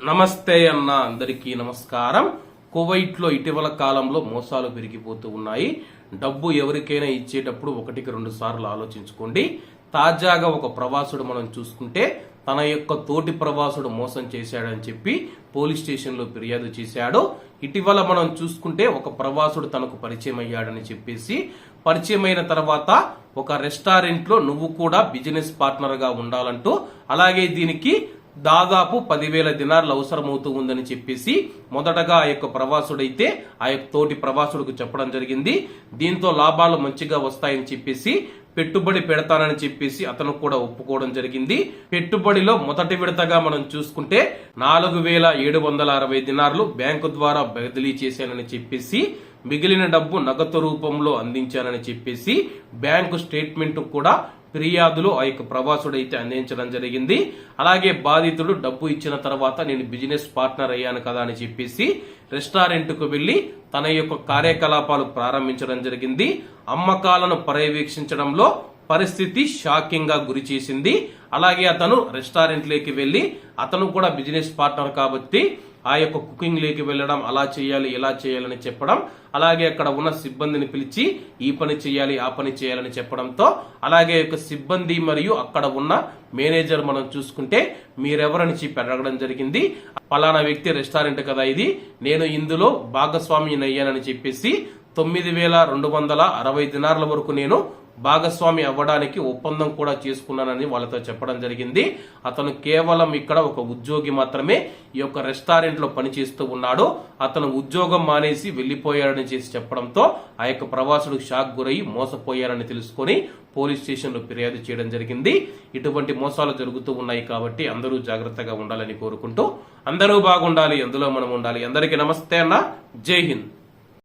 నమస్తే అన్న అందరికీ నమస్కారం. కువైట్లో ఇటీవల కాలంలో మోసాలు పెరిగిపోతూ ఉన్నాయి. డబ్బు ఎవరికైనా ఇచ్చేటప్పుడు ఒకటికి రెండు సార్లు ఆలోచించుకోండి. తాజాగా ఒక ప్రవాసుడు మనం చూసుకుంటే తన యొక్క తోటి ప్రవాసుడు మోసం చేశాడని చెప్పి పోలీస్ స్టేషన్లో ఫిర్యాదు చేశాడు. ఇటీవల మనం చూసుకుంటే ఒక ప్రవాసుడు తనకు పరిచయం అయ్యాడని చెప్పేసి పరిచయం అయిన తర్వాత ఒక రెస్టారెంట్లో నువ్వు కూడా బిజినెస్ పార్ట్నర్గా ఉండాలంటూ అలాగే దీనికి దాదాపు పదివేల దినార్లు అవసరమవుతూ ఉందని చెప్పేసి మొదటగా ఆ యొక్క ప్రవాసుడైతే ఆ యొక్క తోటి ప్రవాసుడికి చెప్పడం జరిగింది. దీంతో లాభాలు మంచిగా వస్తాయని చెప్పేసి పెట్టుబడి పెడతానని చెప్పేసి అతను కూడా ఒప్పుకోవడం జరిగింది. పెట్టుబడిలో మొదటి విడతగా మనం చూసుకుంటే నాలుగు వేల ఏడు వందల అరవై దినార్లు బ్యాంకు ద్వారా బదిలీ చేశానని చెప్పేసి మిగిలిన డబ్బు నగదు రూపంలో అందించానని చెప్పేసి బ్యాంకు స్టేట్మెంట్ కూడా ఫిర్యాదులు ఆ యొక్క ప్రవాసుడైతే అందించడం జరిగింది. అలాగే బాధితుడు డబ్బు ఇచ్చిన తర్వాత నేను బిజినెస్ పార్ట్నర్ అయ్యాను కదా అని చెప్పేసి రెస్టారెంట్కు వెళ్ళి తన యొక్క కార్యకలాపాలు ప్రారంభించడం జరిగింది. అమ్మకాలను పర్యవేక్షించడంలో పరిస్థితి షాకింగ్గా గురి చేసింది. అలాగే అతను రెస్టారెంట్లోకి వెళ్ళి వెళ్ళి అతను కూడా బిజినెస్ పార్ట్నర్ కాబట్టి ఆ యొక్క కుకింగ్ లేకి వెళ్ళడం అలా చేయాలి ఇలా చేయాలని చెప్పడం అలాగే అక్కడ ఉన్న సిబ్బందిని పిలిచి ఈ పని చేయాలి ఆ పని చేయాలని చెప్పడంతో అలాగే యొక్క సిబ్బంది మరియు అక్కడ ఉన్న మేనేజర్ మనం చూసుకుంటే మీరెవరని చెప్పి అడగడం జరిగింది? పలానా వ్యక్తి రెస్టారెంట్ కదా ఇది నేను ఇందులో భాగస్వామి అయ్యానని చెప్పేసి తొమ్మిది వేల రెండు వందల అరవై దినార్ల వరకు నేను భాగస్వామి అవ్వడానికి ఒప్పందం కూడా చేసుకున్నానని వాళ్ళతో చెప్పడం జరిగింది. అతను కేవలం ఇక్కడ ఒక ఉద్యోగి మాత్రమే ఈ యొక్క రెస్టారెంట్లో పనిచేస్తూ ఉన్నాడు. అతను ఉద్యోగం మానేసి వెళ్ళిపోయాడని చేసి చెప్పడంతో ఆ యొక్క ప్రవాసుడు షాక్ గురై మోసపోయారని తెలుసుకొని పోలీస్ స్టేషన్లో ఫిర్యాదు చేయడం జరిగింది. ఇటువంటి మోసాలు జరుగుతూ ఉన్నాయి కాబట్టి అందరూ జాగ్రత్తగా ఉండాలని కోరుకుంటూ అందరూ బాగుండాలి అందులో మనం ఉండాలి. అందరికీ నమస్తే అన్న. జై హింద్.